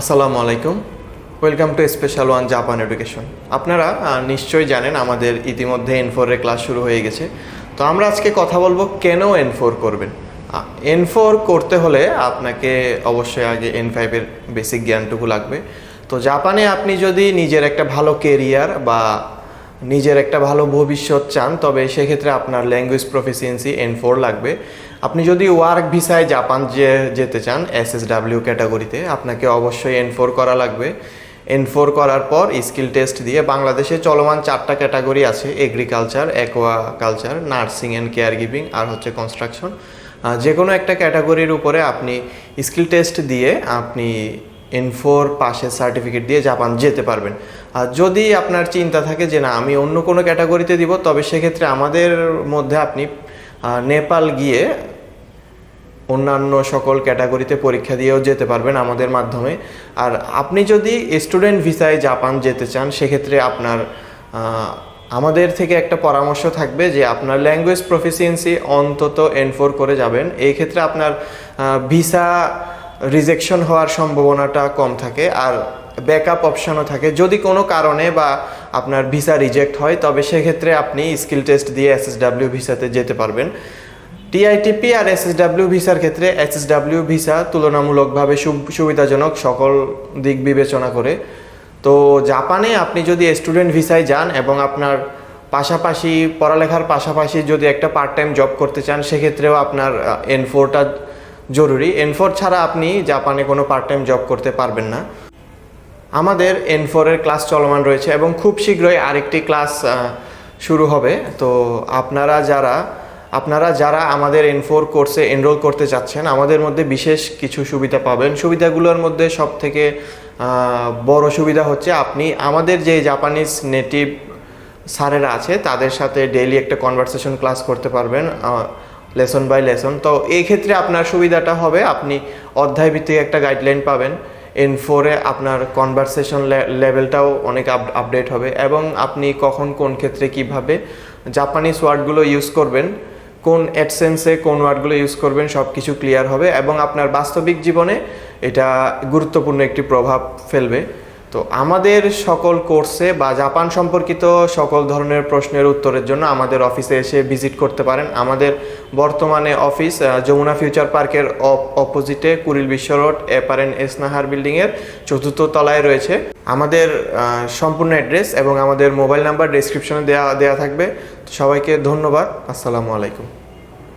আসসালামু আলাইকুম। Welcome to special one Japan education আপনারা নিশ্চয়ই জানেন আমাদের ইতিমধ্যে এন ফোরের ক্লাস শুরু হয়ে গেছে। তো আমরা আজকে কথা বলব, কেন এন ফোর করবেন? এন ফোর করতে হলে আপনাকে অবশ্যই আগে এন ফাইভের বেসিক জ্ঞানটুকু লাগবে। তো জাপানে আপনি যদি নিজের একটা ভালো কেরিয়ার বা নিজের একটা ভালো ভবিষ্যৎ চান, তবে সেক্ষেত্রে আপনার ল্যাঙ্গুয়েজ প্রফিসিয়েন্সি এন ফোর লাগবে। আপনি যদি ওয়ার্ক ভিসায় জাপান যে, যেতে চান এস এস ডাব্লিউ ক্যাটাগরিতে আপনাকে অবশ্যই এন ফোর করা লাগবে। এন ফোর করার পর স্কিল টেস্ট দিয়ে বাংলাদেশে চলমান চারটা ক্যাটাগরি আছে agriculture aquaculture nursing and caregiving আর হচ্ছে কনস্ট্রাকশন যে কোনো একটা ক্যাটাগরির উপরে আপনি স্কিল টেস্ট দিয়ে আপনি এন ফোর পাশের সার্টিফিকেট দিয়ে জাপান যেতে পারবেন। আর যদি আপনার চিন্তা থাকে যে না, আমি অন্য কোনো ক্যাটাগরিতে দিব, তবে সেক্ষেত্রে আমাদের মধ্যে আপনি নেপাল গিয়ে অন্যান্য সকল ক্যাটাগরিতে পরীক্ষা দিয়েও যেতে পারবেন আমাদের মাধ্যমে। আর আপনি যদি স্টুডেন্ট ভিসায় জাপান যেতে চান, সেক্ষেত্রে আপনার আমাদের থেকে একটা পরামর্শ থাকবে যে আপনার ল্যাঙ্গুয়েজ প্রফিসিয়েন্সি অন্তত এনফোর করে যাবেন। এই ক্ষেত্রে আপনার ভিসা রিজেকশন হওয়ার সম্ভাবনাটা কম থাকে আর ব্যাকআপ অপশনও থাকে। যদি কোনো কারণে বা আপনার ভিসা রিজেক্ট হয়, তবে সেক্ষেত্রে আপনি স্কিল টেস্ট দিয়ে এসএসডাব্লিউ ভিসাতে যেতে পারবেন। টিআইটিপি আর এসএসডাব্লিউ ভিসার ক্ষেত্রে এসএসডাব্লিউ ভিসা তুলনামূলকভাবে সুবিধাজনক সকল দিক বিবেচনা করে। তো জাপানে আপনি যদি স্টুডেন্ট ভিসায় যান এবং আপনার পাশাপাশি, পড়ালেখার পাশাপাশি যদি একটা পার্ট টাইম জব করতে চান, সেক্ষেত্রেও আপনার এন ফোরটা জরুরি। এন ফোর ছাড়া আপনি জাপানে কোনো পার্ট টাইম জব করতে পারবেন না। আমাদের এন ফোরের ক্লাস চলমান রয়েছে এবং খুব শীঘ্রই আরেকটি ক্লাস শুরু হবে। তো আপনারা যারা আপনারা যারা আমাদের এন ফোর কোর্সে এনরোল করতে চাচ্ছেন, আমাদের মধ্যে বিশেষ কিছু সুবিধা পাবেন। সুবিধাগুলোর মধ্যে সব থেকে বড় সুবিধা হচ্ছে আপনি আমাদের যে জাপানিজ নেটিভ স্যারেরা আছে, তাদের সাথে ডেইলি একটা কনভারসেশন ক্লাস করতে পারবেন। Lesson by lesson. তো এই ক্ষেত্রে আপনার সুবিধাটা হবে, আপনি অধ্যায় ভিত্তিক একটা গাইডলাইন পাবেন। এন ফোরে আপনার কনভারসেশন লেভেলটাও অনেক আপডেট হবে এবং আপনি কখন কোন ক্ষেত্রে কীভাবে জাপানিজ ওয়ার্ডগুলো ইউজ করবেন, কোন অ্যাডসেন্সে কোন ওয়ার্ডগুলো ইউজ করবেন সব কিছু ক্লিয়ার হবে এবং আপনার বাস্তবিক জীবনে এটা গুরুত্বপূর্ণ একটি প্রভাব ফেলবে। তো আমাদের সকল কোর্সে বা জাপান সম্পর্কিত সকল ধরনের প্রশ্নের উত্তরের জন্য আমাদের অফিসে এসে ভিজিট করতে পারেন। আমাদের বর্তমানে অফিস যমুনা ফিউচার পার্কের অপোজিটে কুড়িল বিশ্ব রোড এপারেন এসনাহার বিল্ডিংয়ের চতুর্থ তলায় রয়েছে। আমাদের সম্পূর্ণ অ্যাড্রেস এবং আমাদের মোবাইল নাম্বার ডিসক্রিপশনে দেওয়া দেওয়া থাকবে। সবাইকে ধন্যবাদ। আসসালামু আলাইকুম।